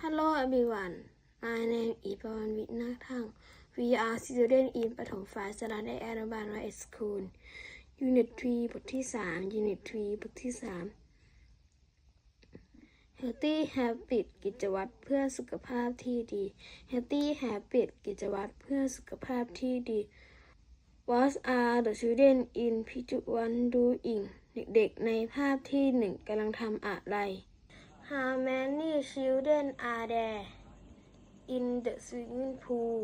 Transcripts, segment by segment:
Hello everyone. My name is Pawan Vitnathang. We are students in ประถมฝ่ายสระได้อนุบาลวัยสคูล Unit 3บทที่ 3 Unit 3บทที่ 3 Healthy Habit กิจวัตรเพื่อสุขภาพที่ดี Healthy Habit กิจวัตรเพื่อสุขภาพที่ดี What are the children in picture one doing เด็กๆในภาพที่หนึ่งกำลังทำอะไร How many children are there in the swimming pool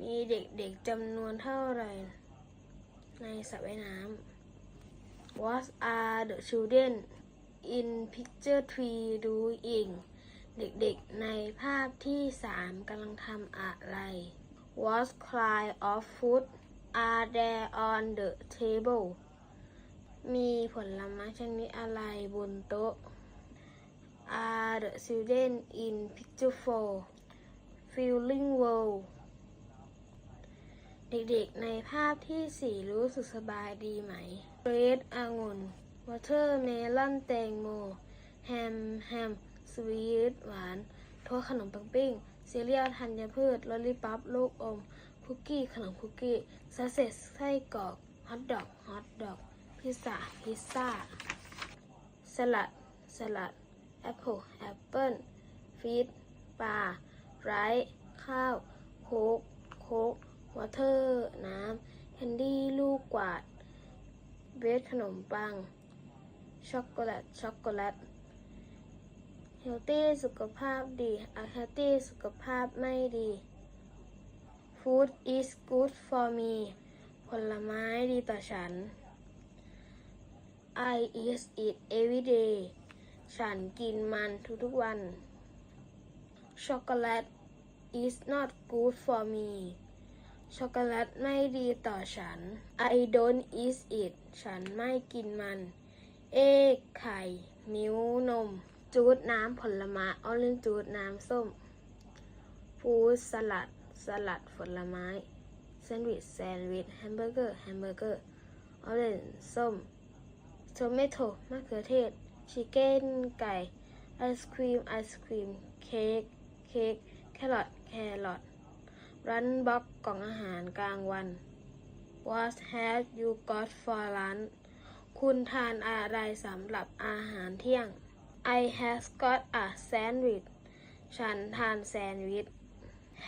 มีเด็กๆจำนวนเท่าไหร่ ในสระว่ายน้ำ What are the children in picture three doing เด็กๆในภาพที่สามกำลังทำอะไร What kind of food are there on the table มีผลไม้ชนิดอะไรบนโต๊ะ Are the children in picture four feeling well เด็กๆ ในภาพที่สี่รู้สึกสบายดีไหม Red องุ่น Water เมลอนแตงโม แฮม แฮม สวีท หวานโทษขนมปังปิ้งซีเรียลธัญพืชลอลลี่ปั๊บลูกอม คุกกี้ ขนมคุกกี้ซาเซสไส้กรอก ฮอทดอก ฮอทดอก พิซซ่า พิซซ่า สลัด สลัด แอปเปิลแอปเปิลฟีดปลาไรซ์ข้าว โคกโคกวอเตอร์ น้ำแคนดี้ ลูกกวาด เบรดขนมปัง ช็อกโกแลต ช็อกโกแลต เฮลตี้สุขภาพดีอะเฮลตี้สุขภาพไม่ดี Food is good for me ผลไม้ดีต่อฉัน I eat it every day ฉันกินมันทุกๆวันช็อกโกแลต is not good for me ช็อกโกแลตไม่ดีต่อฉัน I don't eat it ฉันไม่กินมัน เอกไข่ มิ้วนม จูดน้ำผลไม้ออเรนจูดน้ำส้ม ฟูดสลัด สลัดผลไม้ แซนด์วิช แซนด์วิช แฮมเบอร์เกอร์ แฮมเบอร์เกอร์ ออเรนส้ม โทเมโตมะเขือเทศชิคเก้นไก่ไอศครีมไอศครีมเค้กเค้กแครอทแครอทรันบ็อกกล่องอาหารกลางวัน What have you got for lunch คุณทานอะไรสำหรับอาหารเที่ยง I have got a sandwich ฉันทานแซนด์วิช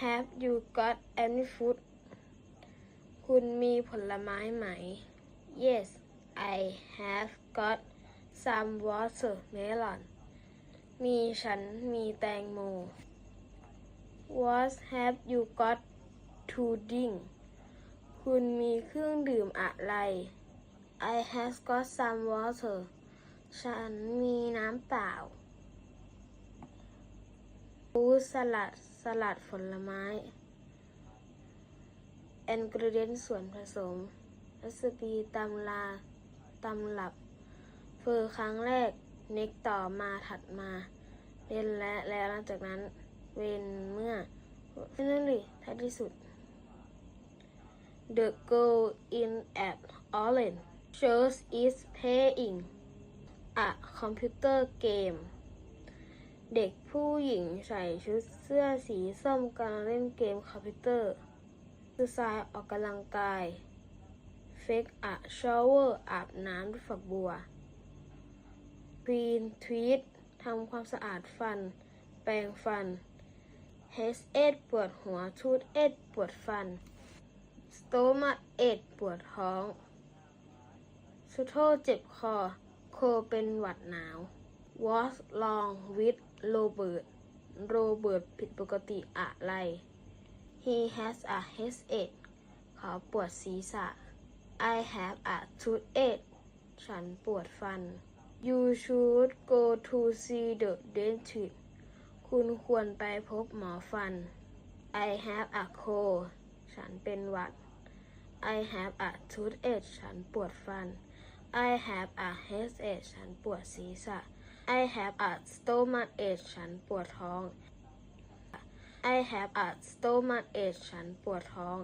Have you got any fruit คุณมีผลไม้ไหม Yes I have got some watermelon มีฉันมีแตงโม What have you got to drink คุณมีเครื่องดื่มอะไร I have got some water ฉันมีน้ำเปล่าฟูสลัด สลัดผลไม้ ingredient ส่วนผสมรัสปีตำลา ตำลับเฟอครั้งแรกน็กต่อมาถัดมาเล่นและแล้วหลังจากนั้นเวนเมื่อ finally ท้ายที่สุด The girl in at orange shows is playing a computer game เด็กผู้หญิงใส่ชุดเสื้อสีส้มกำลังเล่นเกมคอมพิวเตอร์คือทรายออกกำลังกาย Fake a shower อาบน้ำด้วยฝักบัว Clean teeth ทำความสะอาดฟัน แปรงฟัน h e a d e ปวดหัว tooth a c ปวดฟัน Stomach a c h ปวดท้อง Suto เจ็บคอ โคเป็นหวัดหนาว What's wrong with Robert โรเบิร์ตผิดปกติอะไร He has a headache เขาปวดศีรษะ I have a toothache ฉันปวดฟัน You should go to see the dentist คุณควรไปพบหมอฟัน I have a cold ฉันเป็นหวัด I have a toothache ฉันปวดฟัน I have a headache ฉันปวดศีรษะ I have a stomach ache ฉันปวดท้อง I have a stomach ache ฉันปวดท้อง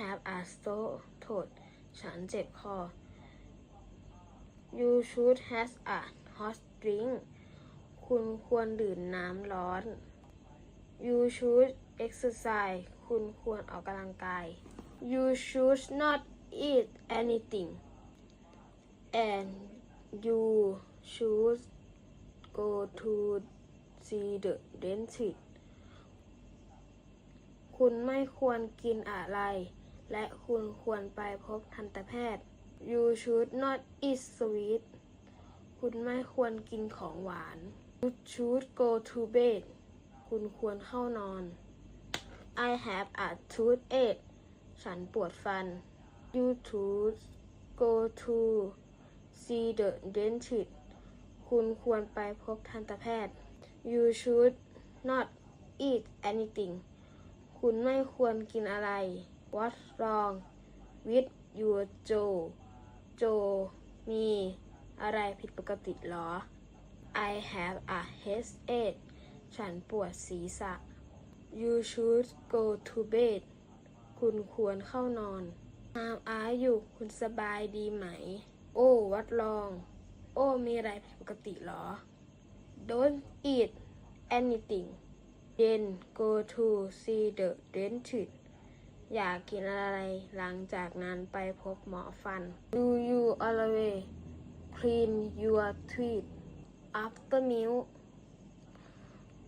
have a sore throat ฉันเจ็บคอ You should have a hot drink คุณควรดื่มน้ำร้อน You should exercise คุณควรออกกำลังกาย You should not eat anything and you should go to see the dentist คุณไม่ควรกินอะไร และคุณควรไปพบทันตแพทย์ You should not eat sweet คุณไม่ควรกินของหวาน You should go to bed คุณควรเข้านอน I have a toothache ฉันปวดฟัน You should go to see the dentist คุณควรไปพบทันตแพทย์ You should not eat anything คุณไม่ควรกินอะไร What's wrong with your jaw โจมีอะไรผิดปกติหรอ I have a headache ฉันปวดศีรษะ You should go to bed คุณควรเข้านอน How are you คุณสบายดีไหม Oh what wrong โอ้มีอะไรผิดปกติหรอ Don't eat anything then go to see the dentist อยากินอะไรหลังจากนั้นไปพบหมอฟัน Do you always clean your teeth after meal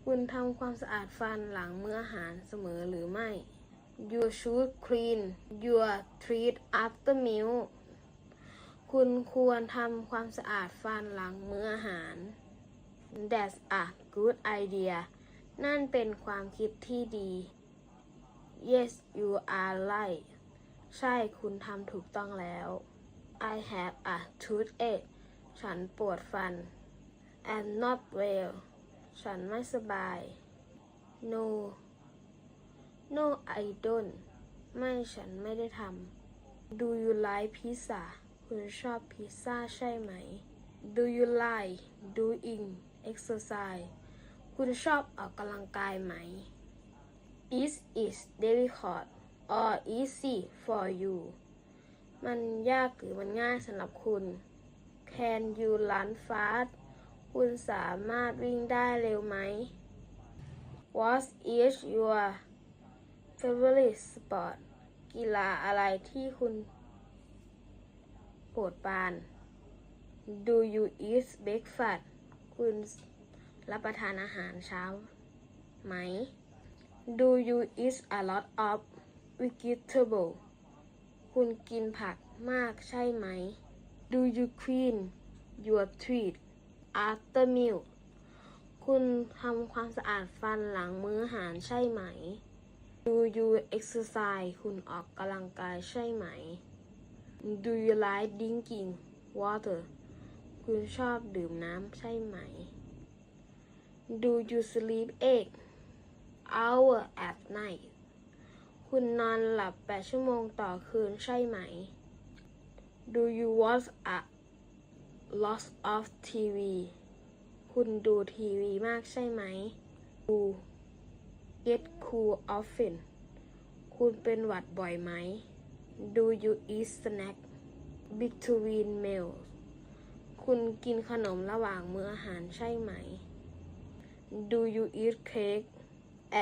คุณทำความสะอาดฟันหลังมื้ออาหารเสมอหรือไม่ You should clean your teeth after meal คุณควรทำความสะอาดฟันหลังมื้ออาหาร That's a good idea นั่นเป็นความคิดที่ดี Yes you are right ใช่คุณทำถูกต้องแล้ว I have a toothache ฉันปวดฟัน I'm not well ฉันไม่สบาย No No I don't ไม่ฉันไม่ได้ทำ Do you like pizza คุณชอบพิซซ่าใช่ไหม Do you like doing exercise คุณชอบออกกำลังกายไหม Is it difficult or easy for you มันยากหรือมันง่ายสำหรับคุณ Can you run fast คุณสามารถวิ่งได้เร็วไหม What is your favorite sport กีฬาอะไรที่คุณโปรดปราน Do you eat breakfast คุณรับประทานอาหารเช้าไหม Do you eat a lot of vegetable คุณกินผักมากใช่ไหม Do you clean your teeth after meal คุณทำความสะอาดฟันหลังมื้ออาหารใช่ไหม Do you exercise คุณออกกำลังกายใช่ไหม Do you like drinking water คุณชอบดื่มน้ำใช่ไหม Do you sleep eight hour at night คุณนอนหลับ 8 ชั่วโมงต่อคืนใช่ไหม Do you watch a lot of TV คุณดูทีวีมากใช่ไหม Do get cool often คุณเป็นหวัดบ่อยไหม Do you eat snack between meals คุณกินขนมระหว่างมื้ออาหารใช่ไหม Do you eat cake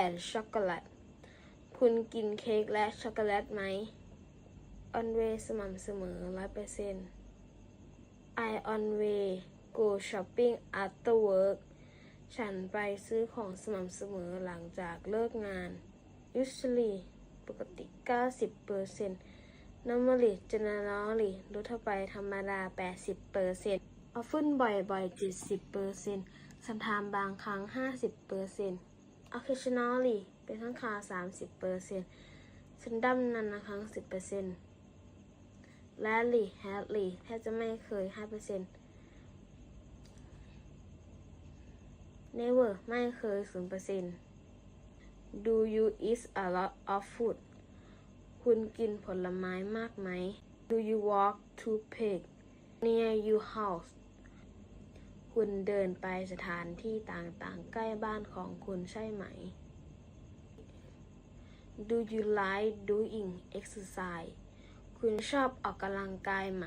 and chocolate คุณกินเค้กและช็อกโกแลตไหม Always สม่ำเสมอร้อยเปอร์เซ็นต์ I always go shopping after work ฉันไปซื้อของสม่ำเสมอหลังจากเลิกงาน Usually ปกติ 90% Normally generally ลดทั่วไปธรรมดา 80% Often บ่อยๆ 70% Sometimes บางครั้ง 50% Occasionally เป็นครั้งคราว30% Seldom นานๆครั้ง 10% Rarely hardly แทบจะไม่เคย 5% Never ไม่เคย 0% Do you eat a lot of food คุณกินผลไม้มากไหม Do you walk to pig near your house คุณเดินไปสถานที่ต่างๆ ใกล้บ้านของคุณใช่ไหม Do you like doing exercise คุณชอบออกกำลังกายไหม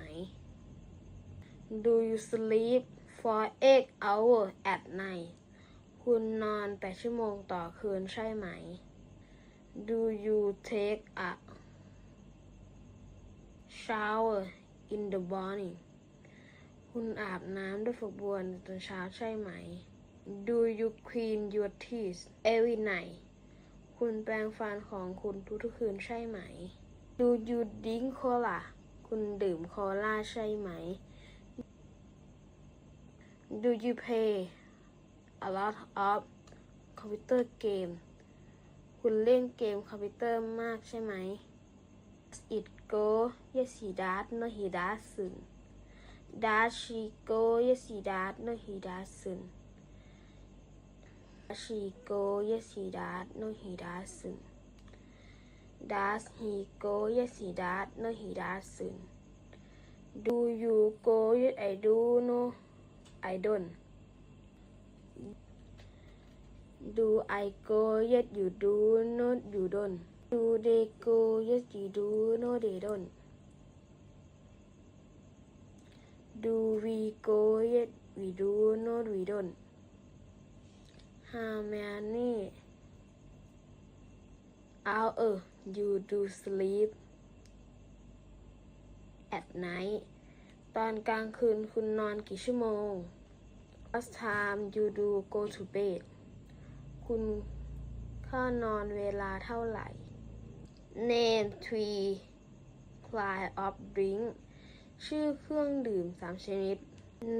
Do you sleep for eight hours at night คุณนอนแปดชั่วโมงต่อคืนใช่ไหม Do you take a shower in the morning คุณอาบน้ำด้วยฝักบัวในตอนเช้าใช่ไหม Do you clean your teeth every night คุณแปรงฟันของคุณทุกๆคืนใช่ไหม Do you drink cola คุณดื่มโคลาใช่ไหม Do you play a lot of computer game คุณเล่นเกมคอมพิวเตอร์มากใช่ไหม it go yes he does no he doesn't Does she go yes she does no he doesn't Does she go yes he does no he doesn't Does he go yes he does no he doesn't Do you go yes I do no I don't Do I go yes you do no you don't Do they go yes you do no they don't Do we go yes we do not. we don't How many hours you do sleep at night ตอนกลางคืนคุณนอนกี่ชั่วโมง What time you do go to bed คุณเข้านอนเวลาเท่าไหร่ Name three kind of drink ชื่อเครื่องดื่มสามชนิด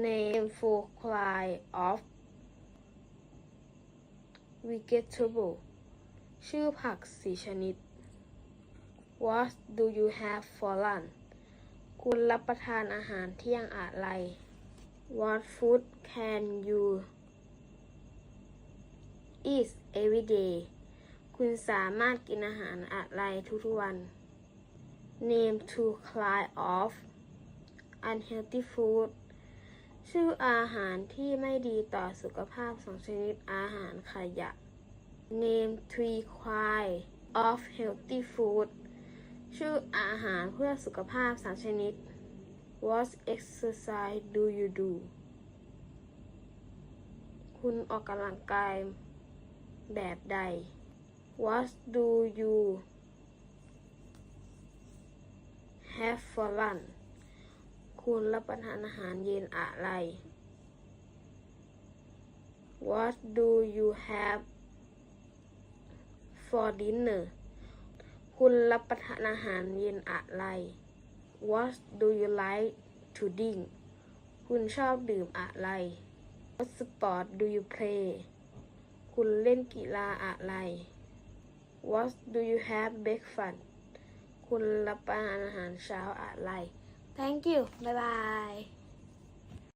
Name four kind of vegetable ชื่อผักสี่ชนิด What do you have for lunch คุณรับประทานอาหารเที่ยงอะไร What food can you eat every day คุณสามารถกินอาหารอะไรทุกๆวัน Name two kind of unhealthy food ชื่ออาหารที่ไม่ดีต่อสุขภาพสองชนิดอาหารขยะ Name three kind of healthy food ชื่ออาหารเพื่อสุขภาพสามชนิด What exercise do you do คุณออกกำลังกายแบบใด What do you have for lunch คุณรับประทานอาหารเย็นอะไร What do you have for dinner คุณรับประทานอาหารเย็นอะไร What do you like to drink คุณชอบดื่มอะไร What sport do you play คุณเล่นกีฬาอะไร What do you have breakfast คุณรับประทานอาหารเช้าอะไร Thank you บ๊ายบาย